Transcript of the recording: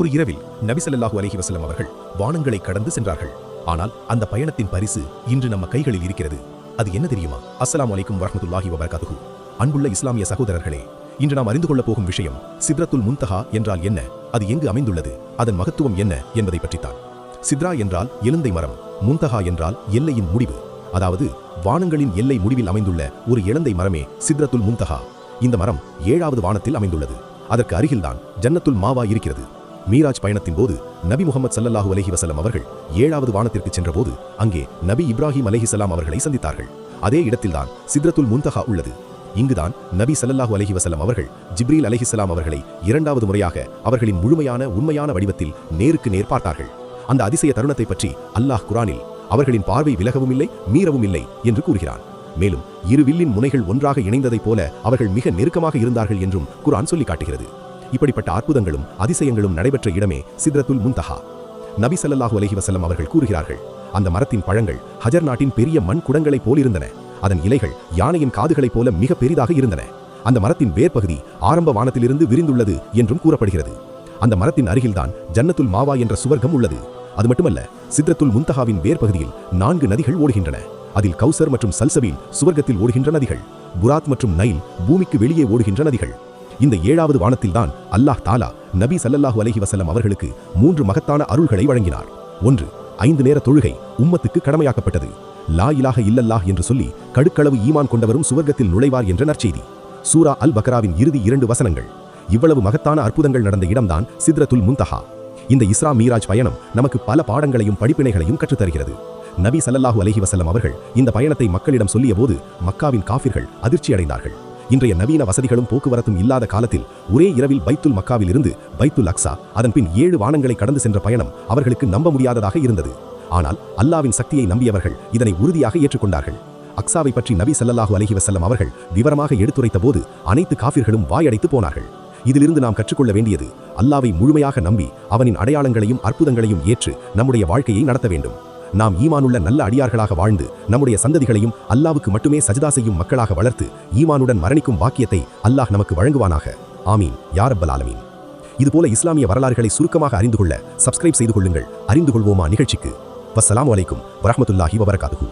ஒரு இரவில் நபிசல்லாஹூ அலஹி வசலம் அவர்கள் வானங்களை கடந்து சென்றார்கள். ஆனால் அந்த பயணத்தின் பரிசு இன்று நம்ம கைகளில் இருக்கிறது. அது என்ன தெரியுமா? அஸ்லாம் அலைக்கும் வரமத்துல்லாஹி வபர்காதுகு அன்புள்ள இஸ்லாமிய சகோதரர்களே இன்று நாம் அறிந்து கொள்ளப் போகும் விஷயம் சித்ரத்துல் முன்தஹா என்றால் என்ன? அது எங்கு அமைந்துள்ளது? அதன் மகத்துவம் என்ன என்பதை பற்றித்தான். சித்ரா என்றால் எலுந்தை மரம் முன்தஹா என்றால் எல்லையின் முடிவு. அதாவது வானங்களின் எல்லை முடிவில் அமைந்துள்ள ஒரு இழந்தை மரமே சித்ரத்துல் முன்தஹா. இந்த மரம் ஏழாவது வானத்தில் அமைந்துள்ளது. அதற்கு அருகில்தான் ஜன்னத்துல் மாவா இருக்கிறது. மீராஜ் பயணத்தின் போது நபி முகமது சல்லல்லாஹு அலஹி வசலம் அவர்கள் ஏழாவது வானத்திற்கு சென்றபோது அங்கே நபி இப்ராஹிம் அலைஹிசலாம் அவர்களை சந்தித்தார்கள். அதே இடத்தில்தான் சித்ரத்துல் முந்தஹா உள்ளது. இங்குதான் நபி சல்லல்லாஹு அலஹி வசலம் அவர்கள் ஜிப்ரீல் அலைஹிஸ்ஸலாம் அவர்களை இரண்டாவது முறையாக அவர்களின் முழுமையான உண்மையான வடிவத்தில் நேருக்கு நேர் பார்த்தார்கள். அந்த அதிசய தருணத்தை பற்றி அல்லாஹ் குரானில் அவர்களின் பார்வை விலகவும் இல்லை மீறவும் இல்லை என்று கூறுகிறான். மேலும் இரு வில்லின் முனைகள் ஒன்றாக இணைந்ததைப் போல அவர்கள் மிக நெருக்கமாக இருந்தார்கள் என்றும் குரான் சொல்லி காட்டுகிறது. இப்படிப்பட்ட அற்புதங்களும் அதிசயங்களும் நடைபெற்ற இடமே சித்ரத்துல் முன்தஹா. நபி ஸல்லல்லாஹு அலைஹி அவர்கள் கூறுகிறார்கள் அந்த மரத்தின் பழங்கள் ஹஜர் நாட்டின் பெரிய மண் குடங்களைப் போலிருந்தன. அதன் இலைகள் யானையின் காதுகளைப் போல மிக பெரிதாக இருந்தன. அந்த மரத்தின் வேர்பகுதி ஆரம்ப வானத்திலிருந்து விரிந்துள்ளது என்றும் கூறப்படுகிறது. அந்த மரத்தின் அருகில்தான் ஜன்னத்துல் மாவா என்ற சுவர்க்கம் உள்ளது. அது மட்டுமல்ல சித்ரத்துல் முந்தஹாவின் வேர்பகுதியில் நான்கு நதிகள் ஓடுகின்றன. அதில் கௌசர் மற்றும் சல்சவில் சுவர்க்கத்தில் ஓடுகின்ற நதிகள் புராத் மற்றும் நைல் பூமிக்கு வெளியே ஓடுகின்ற நதிகள். இந்த ஏழாவது வானத்தில்தான் அல்லாஹ் தாலா நபி சல்லல்லாஹு அலஹி வசல்லம் அவர்களுக்கு மூன்று மகத்தான அருள்களை வழங்கினார். ஒன்று ஐந்து நேர தொழுகை உம்மத்துக்கு கடமையாக்கப்பட்டது. லா இலாக இல்லல்லாஹ் என்று சொல்லி கடுக்களவு ஈமான் கொண்டவரும் சுவர்க்கத்தில் நுழைவார் என்ற நற்செய்தி. சூரா அல் பக்ராவின் இறுதி இரண்டு வசனங்கள். இவ்வளவு மகத்தான அற்புதங்கள் நடந்த இடம்தான் சித்ரத்துல் முந்தஹா இந்த இஸ்ரா மீராஜ் பயணம் நமக்கு பல பாடங்களையும் படிப்பினைகளையும் கற்றுத்தருகிறது. நபி சல்லல்லாஹு அலஹி வசல்லம் அவர்கள் இந்த பயணத்தை மக்களிடம் சொல்லியபோது மக்காவின் காஃபிர்கள் அதிர்ச்சி அடைந்தார்கள் இன்றைய நவீன வசதிகளும் போக்குவரத்தும் இல்லாத காலத்தில் ஒரே இரவில் பைத்துல் மக்காவில் இருந்து பைத்துல் அக்ஸா அதன் பின் ஏழு வானங்களை கடந்து சென்ற பயணம் அவர்களுக்கு நம்ப முடியாததாக இருந்தது. ஆனால் அல்லாவின் சக்தியை நம்பியவர்கள் இதனை உறுதியாக ஏற்றுக்கொண்டார்கள். அக்ஸாவை பற்றி நபி ஸல்லல்லாஹு அலஹி வசல்லம் அவர்கள் விவரமாக எடுத்துரைத்த போது அனைத்து காஃபிர்களும் வாயடைத்து போனார்கள். இதிலிருந்து நாம் கற்றுக்கொள்ள வேண்டியது அல்லாவை முழுமையாக நம்பி அவனின் அடையாளங்களையும் அற்புதங்களையும் ஏற்று நம்முடைய வாழ்க்கையை நடத்த வேண்டும். நாம் ஈமானுள்ள நல்ல அடியார்களாக வாழ்ந்து நம்முடைய சந்ததிகளையும் அல்லாவுக்கு மட்டுமே சஜதா செய்யும் மக்களாக வளர்த்து ஈமானுடன் மரணிக்கும் வாக்கியத்தை அல்லாஹ் நமக்கு வழங்குவானாக. ஆமீன். யாரப்பல் ஆலமீன். இதுபோல இஸ்லாமிய வரலாறுகளை சுருக்கமாக அறிந்து கொள்ள சப்ஸ்கிரைப் செய்து கொள்ளுங்கள். அறிந்து கொள்வோமா நிகழ்ச்சிக்கு. வசலாம் அலைக்கும். வரமத்துல்லாஹி வபரகாத்துஹு